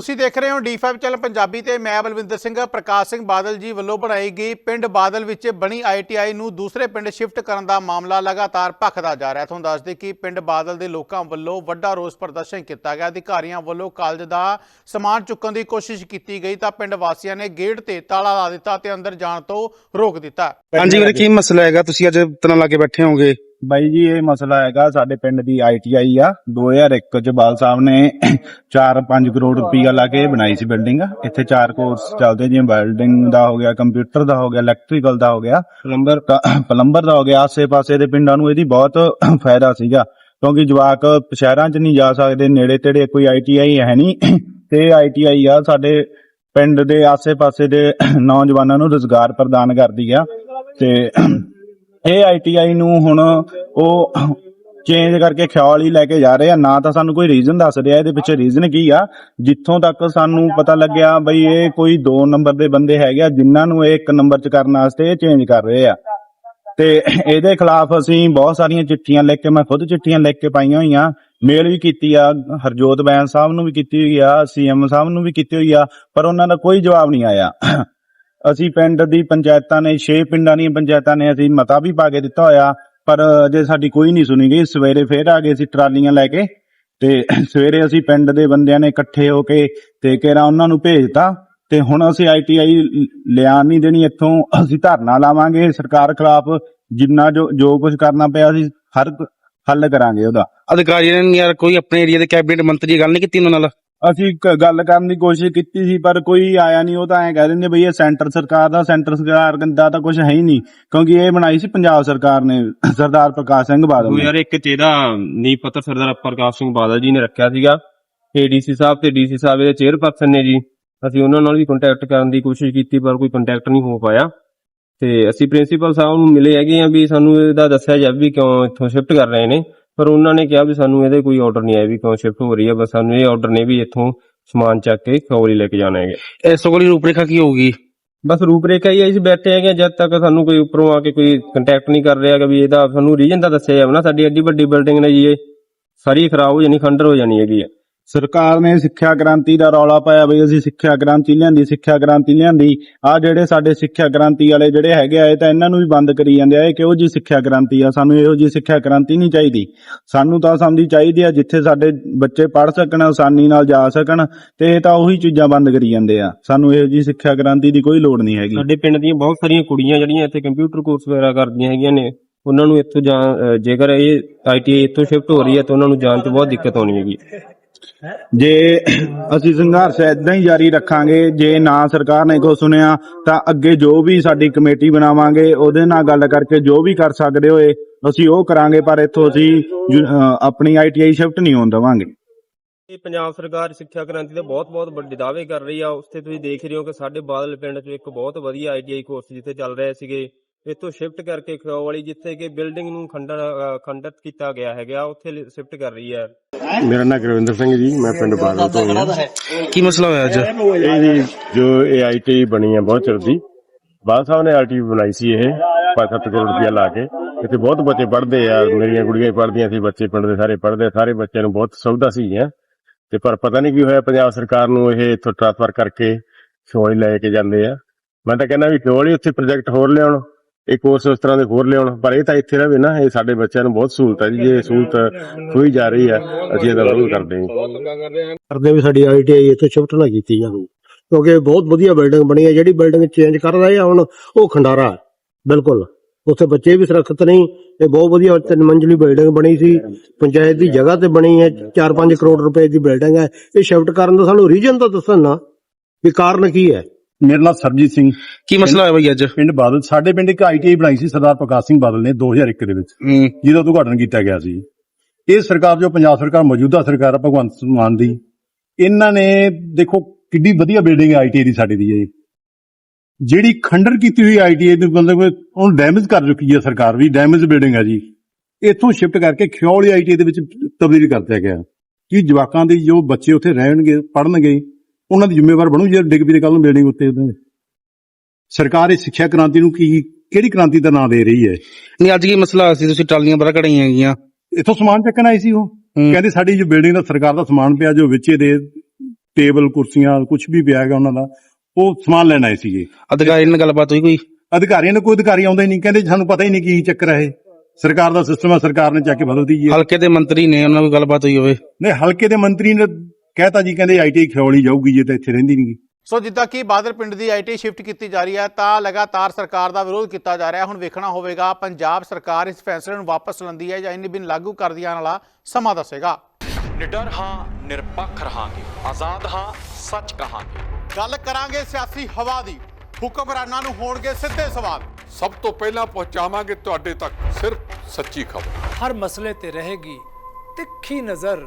ਤੁਸੀਂ ਦੇਖ ਰਹੇ ਹੋ D5 ਚੈਨਲ ਪੰਜਾਬੀ ਤੇ ਮੈਂ ਬਲਵਿੰਦਰ ਸਿੰਘ, ਪ੍ਰਕਾਸ਼ ਸਿੰਘ ਬਾਦਲ ਜੀ ਵੱਲੋਂ ਬਣਾਈ ਗਈ ਪਿੰਡ ਬਾਦਲ ਵਿੱਚ ਬਣੀ ITI ਨੂੰ ਦੂਸਰੇ ਪਿੰਡ ਸ਼ਿਫਟ ਕਰਨ ਦਾ ਮਾਮਲਾ ਲਗਾਤਾਰ ਭਖਦਾ ਜਾ ਰਿਹਾ। ਤੁਹਾਨੂੰ ਦੱਸ ਦੇ ਕਿ ਪਿੰਡ ਬਾਦਲ ਦੇ ਲੋਕਾਂ ਵੱਲੋਂ ਵੱਡਾ ਰੋਸ ਪ੍ਰਦਰਸ਼ਨ ਕੀਤਾ ਗਿਆ। ਅਧਿਕਾਰੀਆਂ ਵੱਲੋਂ ਕਾਲਜ ਦਾ ਸਮਾਨ ਚੁੱਕਣ ਦੀ ਕੋਸ਼ਿਸ਼ ਕੀਤੀ ਗਈ ਤਾਂ ਪਿੰਡ ਵਾਸੀਆਂ ਨੇ ਗੇਟ ਤੇ ਤਾਲਾ ਲਾ ਦਿੱਤਾ ਤੇ ਅੰਦਰ ਜਾਣ ਤੋਂ ਰੋਕ ਦਿੱਤਾ। ਹਾਂਜੀ ਵੀਰੇ, ਕੀ ਮਸਲਾ ਹੈਗਾ? ਤੁਸੀਂ ਅੱਜ ਤਨਾ ਲਾ ਕੇ ਬੈਠੇ ਹੋਗੇ ਬਾਈ ਜੀ ਇਹ ਮਸਲਾ ਹੈਗਾ ਸਾਡੇ ਪਿੰਡ ਦੀ ਆਈਟੀਆਈ ਆ। 2001 ਚ ਬਾਲ ਸਾਹਿਬ ਨੇ 4-5 ਕਰੋੜ ਰੁਪਈਆ ਲਾ ਕੇ ਬਣਾਈ ਸੀ ਬਿਲਡਿੰਗ। ਇੱਥੇ ਚਾਰ ਕੋਰਸ ਚੱਲਦੇ ਜਿਵੇਂ ਵੈਲਡਿੰਗ ਦਾ ਹੋ ਗਿਆ ਕੰਪਿਊਟਰ ਦਾ ਹੋ ਗਿਆ ਇਲੈਕਟ੍ਰੀਕਲ ਦਾ ਹੋ ਗਿਆ। ਪਲੰਬਰ। ਪਲੰਬਰ ਦਾ ਹੋ ਗਿਆ। ਆਸੇ-ਪਾਸੇ ਦੇ ਪਿੰਡਾਂ ਨੂੰ ਇਹਦੀ ਬਹੁਤ ਫਾਇਦਾ ਸੀਗਾ ਕਿਉਂਕਿ ਜਵਾਕ ਸ਼ਹਿਰਾਂ 'ਚ ਨਹੀਂ ਜਾ ਸਕਦੇ ਨੇੜੇ ਤੇੜੇ ਕੋਈ ਆਈਟੀਆਈ ਹੈ ਨਹੀਂ। ਤੇ ਆਈਟੀਆਈ ਆ ਸਾਡੇ ਪਿੰਡ ਦੇ ਆਸੇ-ਪਾਸੇ ਦੇ ਨੌਜਵਾਨਾਂ ਨੂੰ ਰੋਜ਼ਗਾਰ ਪ੍ਰਦਾਨ ਕਰਦੀ ਆ। ਤੇ ਇਹ ਆਈਟੀਆਈ ਨੂੰ ਹੁਣ ਉਹ ਚੇਂਜ ਕਰਕੇ ਖਿਆਲ ਹੀ ਲੈ ਕੇ ਜਾ ਰਹੇ ਆ। ਨਾ ਤਾਂ ਸਾਨੂੰ ਕੋਈ ਰੀਜ਼ਨ ਦੱਸ ਰਿਹਾ, ਇਹਦੇ ਪਿੱਛੇ ਰੀਜ਼ਨ ਕੀ ਆ? ਜਿੱਥੋਂ ਤੱਕ ਸਾਨੂੰ ਪਤਾ ਲੱਗਿਆ ਬਈ ਇਹ ਕੋਈ 2 ਨੰਬਰ ਦੇ ਬੰਦੇ ਹੈਗੇ ਆ, ਜਿਨ੍ਹਾਂ ਨੂੰ ਇਹ 1 ਨੰਬਰ ਚ ਕਰਨ ਵਾਸਤੇ ਇਹ ਚੇਂਜ ਕਰ ਰਹੇ ਆ। ਤੇ ਇਹਦੇ ਖਿਲਾਫ ਅਸੀਂ ਬਹੁਤ ਸਾਰੀਆਂ ਚਿੱਠੀਆਂ ਲਿਖ ਕੇ, ਮੈਂ ਖੁਦ ਚਿੱਠੀਆਂ ਲਿਖ ਕੇ ਪਾਈਆਂ ਹੋਈਆਂ। ਮੇਲ ਵੀ ਕੀਤੀ ਆ, ਹਰਜੋਤ ਬੈਂਸ ਸਾਹਿਬ ਨੂੰ ਵੀ ਕੀਤੀ ਹੋਈ ਆ ਸੀਐਮ ਸਾਹਿਬ ਨੂੰ ਵੀ ਕੀਤੀ ਹੋਈ ਆ, ਪਰ ਉਹਨਾਂ ਦਾ ਕੋਈ ਜਵਾਬ ਨਹੀਂ ਆਇਆ। ਅਸੀਂ ਪਿੰਡ ਦੀ ਪੰਚਾਇਤਾਂ ਨੇ 6 ਪਿੰਡਾਂ ਦੀਆਂ ਪੰਚਾਇਤਾਂ ਨੇ ਅਸੀਂ ਮਤਾ ਵੀ ਪਾ ਕੇ ਦਿੱਤਾ ਹੋਇਆ, ਪਰ ਅਜੇ ਸਾਡੀ ਕੋਈ ਨਹੀਂ ਸੁਣੀ ਗਈ। ਸਵੇਰੇ ਫੇਰ ਆ ਗਏ ਸੀ ਟਰਾਲੀਆਂ ਲੈ ਕੇ ਤੇ ਸਵੇਰੇ ਅਸੀਂ ਪਿੰਡ ਦੇ ਬੰਦਿਆਂ ਨੇ ਇਕੱਠੇ ਹੋ ਕੇ ਤੇ ਕਿਹੜਾ ਉਹਨਾਂ ਨੂੰ ਭੇਜਤਾ ਤੇ ਹੁਣ ਅਸੀਂ ਆਈਟੀਆਈ ਲਿਆ ਨਹੀਂ ਦੇਣੀ, ਇੱਥੋਂ ਅਸੀਂ ਧਰਨਾ ਲਾਵਾਂਗੇ। ਸਰਕਾਰ ਖਿਲਾਫ ਜਿੰਨਾ ਜੋ ਜੋ ਕੁਝ ਕਰਨਾ ਪਿਆ ਅਸੀਂ ਹਰ ਹੱਲ ਕਰਾਂਗੇ ਉਹਦਾ। ਅਧਿਕਾਰੀਆਂ ਨੇ ਯਾਰ ਕੋਈ ਆਪਣੇ ਏਰੀਆ ਦੇ ਕੈਬਨਿਟ ਮੰਤਰੀ ਗੱਲ ਨਹੀਂ ਕੀਤੀ ਉਹਨਾਂ ਨਾਲ? ਅਸੀਂ ਇੱਕ ਗੱਲ ਕਰਨ ਦੀ ਕੋਸ਼ਿਸ਼ ਕੀਤੀ ਸੀ, ਪਰ ਕੋਈ ਆਇਆ ਨਹੀਂ, ਉਹ ਤਾਂ ਐਂ ਕਹਿ ਦਿੰਦੇ ਬਈ ਇਹ ਸੈਂਟਰ ਸਰਕਾਰ ਦਾ, ਸੈਂਟਰ ਸਰਕਾਰ ਦਾ ਤਾਂ ਕੁਝ ਹੈ ਹੀ ਨਹੀਂ, ਕਿਉਂਕਿ ਇਹ ਬਣਾਈ ਸੀ ਪੰਜਾਬ ਸਰਕਾਰ ਨੇ, ਸਰਦਾਰ ਪ੍ਰਕਾਸ਼ ਸਿੰਘ ਬਾਦਲ ਉਹ ਨੇ ਯਾਰ ਇੱਕ ਚ ਇਹਦਾ ਨੀ ਪੱਤਰ ਸਰਦਾਰ ਪ੍ਰਕਾਸ਼ ਸਿੰਘ ਬਾਦਲ ਜੀ ਨੇ ਰੱਖਿਆ ਸੀਗਾ। ਏਡੀਸੀ ਸਾਹਿਬ ਤੇ ਡੀਸੀ ਸਾਹਿਬ ਇਹਦੇ ਚੇਅਰਪਰਸਨ ਨੇ ਜੀ। ਅਸੀਂ ਉਹਨਾਂ ਨਾਲ ਵੀ ਕੰਟੈਕਟ ਕਰਨ ਦੀ ਕੋਸ਼ਿਸ਼ ਕੀਤੀ, ਪਰ ਕੋਈ ਕੰਟੈਕਟ ਨਹੀਂ ਹੋ ਪਾਇਆ। ਤੇ ਅਸੀਂ ਪ੍ਰਿੰਸੀਪਲ ਸਾਹਿਬ ਨੂੰ ਮਿਲੇ ਹੈਗੇ ਆ ਵੀ ਸਾਨੂੰ ਇਹਦਾ ਦੱਸਿਆ ਜਾਵੇ ਵੀ ਕਿਉਂ ਇੱਥੋਂ ਸ਼ਿਫਟ ਕਰ ਰਹੇ ਨੇ। ਪਰ ਉਹਨਾਂ ਨੇ ਕਿਹਾ ਵੀ ਸਾਨੂੰ ਇਹਦੇ ਕੋਈ ਆਰਡਰ ਨਹੀਂ ਆਇਆ ਵੀ ਕਿਉਂ ਸ਼ਿਫਟ ਹੋ ਰਹੀ ਹੈ ਬਸ ਸਾਨੂੰ ਇਹ ਆਰਡਰ ਨੇ ਵੀ ਇੱਥੋਂ ਸਮਾਨ ਚੱਕ ਕੇ ਖੌਰੀ ਲੈ ਕੇ ਜਾਣਾ ਹੈਗਾ। ਇਸ ਕੋਲ ਰੂਪਰੇਖਾ ਕੀ ਹੋਊਗੀ? ਬਸ ਰੂਪਰੇਖਾ ਹੀ ਹੈ ਅਸੀਂ ਬੈਠੇ ਹੈਗੇ ਜਦ ਤੱਕ ਸਾਨੂੰ ਕੋਈ ਉੱਪਰੋਂ ਆ ਕੇ ਕੋਈ ਕੰਟੈਕਟ ਨਹੀਂ ਕਰ ਰਿਹਾ ਕਿ ਵੀ ਇਹਦਾ ਸਾਨੂੰ ਰੀਜਨ ਤਾਂ ਦੱਸਿਆ ਜਾਵੇ ਨਾ ਸਾਡੀ ਐਡੀ ਵੱਡੀ ਬਿਲਡਿੰਗ ਨੇ ਜੀ ਇਹ ਸਾਰੀ ਖਰਾਬ ਹੋ ਜਾਣੀ ਖੰਡਰ ਹੋ ਜਾਣੀ ਹੈਗੀ ਹੈ ਸਰਕਾਰ ਨੇ ਸਿੱਖਿਆ ਕ੍ਰਾਂਤੀ ਦਾ ਰੌਲਾ ਪਾਇਆ ਬਈ ਅਸੀਂ ਸਿੱਖਿਆ ਕ੍ਰਾਂਤੀ ਲਿਆਂਦੀ, ਸਿੱਖਿਆ ਕ੍ਰਾਂਤੀ ਲਿਆਂਦੀ। ਆ ਜਿਹੜੇ ਸਾਡੇ ਸਿੱਖਿਆ ਕ੍ਰਾਂਤੀ ਵਾਲੇ ਜਿਹੜੇ ਹੈਗੇ ਆ, ਇਹ ਤਾਂ ਇਹਨਾਂ ਨੂੰ ਵੀ ਬੰਦ ਕਰੀ ਜਾਂਦੇ ਆ। ਇਹ ਕਿਹੋ ਜੀ ਸਿੱਖਿਆ ਕ੍ਰਾਂਤੀ ਆ? ਸਾਨੂੰ ਇਹੋ ਜੀ ਸਿੱਖਿਆ ਕ੍ਰਾਂਤੀ ਨਹੀਂ ਚਾਹੀਦੀ। ਸਾਨੂੰ ਤਾਂ ਸਮਝੀ ਚਾਹੀਦੀ ਆ, ਜਿੱਥੇ ਸਾਡੇ ਬੱਚੇ ਪੜ੍ਹ ਸਕਣ, ਆਸਾਨੀ ਨਾਲ ਜਾ ਸਕਣ, ਤੇ ਇਹ ਤਾਂ ਉਹੀ ਚੀਜ਼ਾਂ ਬੰਦ ਕਰੀ ਜਾਂਦੇ ਆ। ਸਾਨੂੰ ਇਹੋ ਜੀ ਸਿੱਖਿਆ ਕ੍ਰਾਂਤੀ ਦੀ ਕੋਈ ਲੋੜ ਨਹੀਂ ਹੈਗੀ। ਸਾਡੇ ਪਿੰਡ ਦੀਆਂ ਬਹੁਤ ਸਾਰੀਆਂ ਕੁੜੀਆਂ ਜਿਹੜੀਆਂ ਇੱਥੇ ਕੰਪਿਊਟਰ ਕੋਰਸ ਵਗੈਰਾ ਕਰਦੀਆਂ ਹੈਗੀਆਂ ਨੇ, ਉਹਨਾਂ ਨੂੰ ਇੱਥੋਂ ਜਾਂ ਜੇਕਰ ਇਹ ਆਈਟੀਆਈ ਇੱਥੋਂ ਸ਼ਿਫਟ ਹੋ ਰਹੀ ਹੈ, ਤਾਂ ਉਹਨਾਂ ਨੂੰ ਜਾਣ 'ਚ ਬਹੁਤ ਦਿੱਕਤ ਆਉਣੀ ਹੈਗੀ। ਜੇ ਅਸੀਂ ਸੰਘਰਸ਼ ਇਦਾਂ ਹੀ ਜਾਰੀ ਰੱਖਾਂਗੇ, ਜੇ ਨਾ ਸਰਕਾਰ ਨੇ ਕੋ ਸੁਣਿਆ, ਤਾਂ ਅੱਗੇ ਜੋ ਵੀ ਸਾਡੀ ਕਮੇਟੀ ਬਣਾਵਾਂਗੇ, ਉਹਦੇ ਨਾਲ ਗੱਲ ਕਰਕੇ ਜੋ ਵੀ ਕਰ ਸਕਦੇ ਹੋਏ, ਅਸੀਂ ਉਹ ਕਰਾਂਗੇ, ਪਰ ਇੱਥੋਂ ਅਸੀਂ ਯੂ- ਅਹ ਆਪਣੀ ਆਈਟੀਆਈ ਸ਼ਿਫਟ ਨਹੀਂ ਹੋਣ ਦੇਵਾਂਗੇ। ਇਹ ਪੰਜਾਬ ਸਰਕਾਰ ਸਿੱਖਿਆ ਕ੍ਰਾਂਤੀ ਦੇ ਬਹੁਤ-ਬਹੁਤ ਵੱਡੇ ਦਾਅਵੇ ਕਰ ਰਹੀ ਆ। ਉਸ ਤੇ ਤੁਸੀਂ ਦੇਖ ਰਹੇ ਹੋ ਕਿ ਸਾਡੇ ਬਾਦਲ ਪਿੰਡ 'ਚ ਇੱਕ ਬਹੁਤ ਵਧੀਆ ਆਈਟੀਆਈ ਕੋਰਸ ਜਿੱਥੇ ਚੱਲ ਰਹੇ ਸੀਗੇ। ਇੱਥੋਂ ਸ਼ਿਫਟ ਕਰਕੇ ਖਿਓ ਵਾਲੀ, ਜਿੱਥੇ ਕਿ ਬਿਲਡਿੰਗ ਨੂੰ ਖੰਡਨ ਅਹ ਖੰਡਿਤ ਕੀਤਾ ਗਿਆ ਹੈਗਾ, ਉੱਥੇ ਸ਼ਿਫਟ ਕਰ ਰਹੀ ਹੈ। ਮੇਰਾ ਨਾਮ ਗੁਰਵਿੰਦਰ ਸਿੰਘ ਜੀ ਮੈਂ ਪਿੰਡ ਬਾਦਲ ਤੋਂ ਹਾਂ। ਕੀ ਮਸਲਾ ਹੋਇਆ ਅੱਜ? ਇਹ ਜੀ ਜੋ ਇਹ ਆਈਟੀ ਬਣੀ ਹੈ ਬਹੁਤ ਚਿਰ ਦੀ। ਬਾਦ ਸਾਹਿਬ ਨੇ ਆਈਟੀ ਬਣਾਈ ਸੀ ਇਹ 5-7 ਕਰੋੜ ਰੁਪਇਆ ਲਾ ਕੇ। ਇੱਥੇ ਬਹੁਤ ਬੱਚੇ ਪੜ੍ਹਦੇ ਆ ਮੇਰੀਆਂ ਕੁੜੀਆਂ ਪੜ੍ਹਦੀਆਂ ਸੀ ਬੱਚੇ ਪਿੰਡ ਦੇ ਸਾਰੇ ਪੜ੍ਹਦੇ ਸਾਰੇ ਬੱਚਿਆਂ ਨੂੰ ਬਹੁਤ ਸੁਵਿਧਾ ਸੀ ਹੈ ਤੇ ਪਰ ਪਤਾ ਨਹੀਂ ਕੀ ਹੋਇਆ ਪੰਜਾਬ ਸਰਕਾਰ ਨੂੰ ਇਹ ਇੱਥੋਂ ਟ੍ਰਾਂਸਫਰ ਕਰਕੇ ਸ਼ੋਈ ਲੈ ਕੇ ਜਾਂਦੇ ਆ। ਮੈਂ ਤਾਂ ਕਹਿੰਦਾ ਵੀ ਕਿਉਂ ਨਹੀਂ ਉੱਥੇ ਪ੍ਰੋਜੈਕਟ ਹੋਰ ਲਿਆਉਣ। ਇਹ ਕੋਰਸ ਉਸ ਤਰ੍ਹਾਂ ਦੇ ਹੋਰ ਲਿਆਉਣ ਪਰ ਇਹ ਤਾਂ ਇੱਥੇ ਰਵੇ ਨਾ ਇਹ ਸਾਡੇ ਬੱਚਿਆਂ ਨੂੰ ਬਹੁਤ ਸਹੂਲਤ ਹੈ ਜੀ ਇਹ ਸਹੂਲਤ ਖੋਈ ਜਾ ਰਹੀ ਹੈ ਅਸੀਂ ਇਹਦਾ ਵਿਰੋਧ ਕਰਦੇ ਹਾਂ ਕਰਦੇ ਵੀ ਸਾਡੀ ਆਈਟੀਆਈ ਇੱਥੇ ਸ਼ਿਫਟ ਨਾ ਕੀਤੀ ਜਾਵੇ ਕਿਉਂਕਿ ਬਹੁਤ ਵਧੀਆ ਬਿਲਡਿੰਗ ਬਣੀ ਹੈ ਜਿਹੜੀ ਬਿਲਡਿੰਗ ਚੇਂਜ ਕਰ ਰਹੇ ਆ ਹੁਣ ਉਹ ਖੰਡਾਰਾ ਬਿਲਕੁਲ। ਉੱਥੇ ਬੱਚੇ ਵੀ ਸੁਰੱਖਿਅਤ ਨਹੀਂ ਇਹ ਬਹੁਤ ਵਧੀਆ ਤਿੰਨ ਮੰਜ਼ਲੀ ਬਿਲਡਿੰਗ ਬਣੀ ਸੀ ਪੰਚਾਇਤ ਦੀ ਜਗ੍ਹਾ ਤੇ ਬਣੀ ਹੈ 4-5 ਕਰੋੜ ਰੁਪਏ ਦੀ ਬਿਲਡਿੰਗ ਹੈ ਇਹ ਸ਼ਿਫਟ ਕਰਨ ਦਾ ਸਾਨੂੰ ਰੀਜਨ ਤਾਂ ਦੱਸਣ ਨਾ ਵੀ ਕਾਰਨ ਕੀ ਹੈ। ਮੇਰਾ ਨਾਮ ਸਰਜੀਤ ਸਿੰਘ। ਕੀ ਮਸਲਾ ਹੋਇਆ ਬਈ ਅੱਜ? ਪਿੰਡ ਬਾਦਲ ਸਾਡੇ ਪਿੰਡ ਇੱਕ ਆਈਟੀਆਈ ਬਣਾਈ ਸੀ ਸਰਦਾਰ ਪ੍ਰਕਾਸ਼ ਸਿੰਘ ਬਾਦਲ ਨੇ 2001 ਦੇ ਵਿੱਚ। ਹੂੰ। ਜਿਹਦਾ ਉਦਘਾਟਨ ਕੀਤਾ ਗਿਆ ਸੀ। ਇਹ ਸਰਕਾਰ ਜੋ ਪੰਜਾਬ ਸਰਕਾਰ ਮੌਜੂਦਾ ਸਰਕਾਰ ਆ ਭਗਵੰਤ ਮਾਨ ਦੀ ਇਹਨਾਂ ਨੇ ਦੇਖੋ ਕਿੱਡੀ ਵਧੀਆ ਬਿਲਡਿੰਗ ਹੈ ਆਈਟੀਆਈ ਦੀ ਸਾਡੀ ਦੀ ਇਹ। ਜਿਹੜੀ ਖੰਡਰ ਕੀਤੀ ਹੋਈ ਆਈਟੀਆਈ ਦੇ ਮਤਲਬ ਉਹਨੂੰ ਡੈਮੇਜ ਕਰ ਚੁੱਕੀ ਹੈ ਸਰਕਾਰ ਵੀ ਡੈਮੇਜ ਬਿਲਡਿੰਗ ਹੈ ਜੀ। ਇੱਥੋਂ ਸ਼ਿਫਟ ਕਰਕੇ ਖਿਓਲੀ ਆਈਟੀਆਈ ਦੇ ਵਿੱਚ ਤਬਦੀਲ ਕਰ ਦਿੱਤਾ ਗਿਆ। ਕਿ ਜਵਾਕਾਂ ਦੇ ਜੋ ਬੱਚੇ ਉੱਥੇ ਰਹਿਣਗੇ ਪੜਨਗੇ ਉਹਨਾਂ ਦੀ ਜ਼ਿੰਮੇਵਾਰ ਬਣੂ ਜੇ ਡਿੱਗ ਵੀ ਕੱਲ ਨੂੰ ਬਿਲਡਿੰਗ ਉੱਤੇ ਉਹਦੇ। ਸਰਕਾਰ ਇਹ ਸਿੱਖਿਆ ਕ੍ਰਾਂਤੀ ਨੂੰ ਕੀ ਕਿਹੜੀ ਕ੍ਰਾਂਤੀ ਦਾ ਨਾਂ ਦੇ ਰਹੀ ਹੈ? ਨਹੀਂ ਅੱਜ ਕੀ ਮਸਲਾ ਸੀ? ਤੁਸੀਂ ਟਰਾਲੀਆਂ ਬੜਾ ਕਢਾਈਆਂ ਹੈਗੀਆਂ ਇੱਥੋਂ ਸਮਾਨ ਚੱਕਣ ਆਏ ਸੀ ਉਹ। ਹੂੰ। ਕਹਿੰਦੇ ਸਾਡੀ ਜੋ ਬਿਲਡਿੰਗ ਦਾ ਸਰਕਾਰ ਦਾ ਸਮਾਨ ਪਿਆ ਜੋ ਵਿੱਚੇ ਦੇ ਟੇਬਲ ਕੁਰਸੀਆਂ ਕੁਝ ਵੀ ਪਿਆ ਹੈਗਾ ਉਹਨਾਂ ਦਾ ਉਹ ਸਮਾਨ ਲੈਣ ਆਏ ਸੀਗੇ। ਅਧਿਕਾਰੀ ਨਾਲ ਗੱਲਬਾਤ ਹੋਈ ਕੋਈ? ਅਧਿਕਾਰੀਆਂ ਨੂੰ ਕੋਈ ਅਧਿਕਾਰੀ ਆਉਂਦੇ ਨਹੀਂ। ਕਹਿੰਦੇ ਸਾਨੂੰ ਪਤਾ ਹੀ ਨਹੀਂ ਕੀ ਚੱਕਰ ਹੈ ਸਰਕਾਰ ਦਾ ਸਿਸਟਮ ਹੈ ਸਰਕਾਰ ਨੇ ਚੱਕ ਕੇ ਬਦਲਦੀ ਜੀ ਹਲਕੇ ਦੇ ਮੰਤਰੀ ਨੇ ਉਹਨਾਂ ਨਾਲ ਗੱਲਬਾਤ ਹੋਈ ਹੋਵੇ। ਨਹੀਂ ਹਲਕੇ ਦੇ ਮੰਤਰੀ ਨੇ ਕਹਿਤਾ ਜੀ ਕਹਿੰਦੇ ਆਈਟੀ ਖਿਉਲੀ ਜਾਊਗੀ ਜੇ ਤਾਂ ਇੱਥੇ ਰਹਿੰਦੀ ਨਹੀਂ ਸੋ ਜਿੱਦਾਂ ਕਿ ਬਾਦਲ ਪਿੰਡ ਦੀ ਆਈਟੀ ਸ਼ਿਫਟ ਕੀਤੀ ਜਾ ਰਹੀ ਹੈ ਤਾਂ ਲਗਾਤਾਰ ਸਰਕਾਰ ਦਾ ਵਿਰੋਧ ਕੀਤਾ ਜਾ ਰਿਹਾ। ਹੁਣ ਵੇਖਣਾ ਹੋਵੇਗਾ ਪੰਜਾਬ ਸਰਕਾਰ ਇਸ ਫੈਸਲੇ ਨੂੰ ਵਾਪਸ ਲੈਂਦੀ ਹੈ ਜਾਂ ਇੰਨੀ ਬਿਨ ਲਾਗੂ ਕਰਦੀ ਆਉਣ ਵਾਲਾ ਸਮਾਂ ਦੱਸੇਗਾ। ਨਿਡਰ ਹਾਂ ਨਿਰਪੱਖ ਰਹਾਂਗੇ। ਆਜ਼ਾਦ ਹਾਂ ਸੱਚ ਕਹਾਂਗੇ। ਗੱਲ ਕਰਾਂਗੇ ਸਿਆਸੀ ਹਵਾ ਦੀ। ਹੁਕਮਰਾਨਾਂ ਨੂੰ ਹੋਣਗੇ ਸਿੱਧੇ ਸਵਾਲ। ਸਭ ਤੋਂ ਪਹਿਲਾਂ ਪਹੁੰਚਾਵਾਂਗੇ ਤੁਹਾਡੇ ਤੱਕ ਸਿਰਫ ਸੱਚੀ ਖਬਰ। ਹਰ ਮਸਲੇ ਤੇ ਰਹੇਗੀ ਤਿੱਖੀ ਨਜ਼ਰ।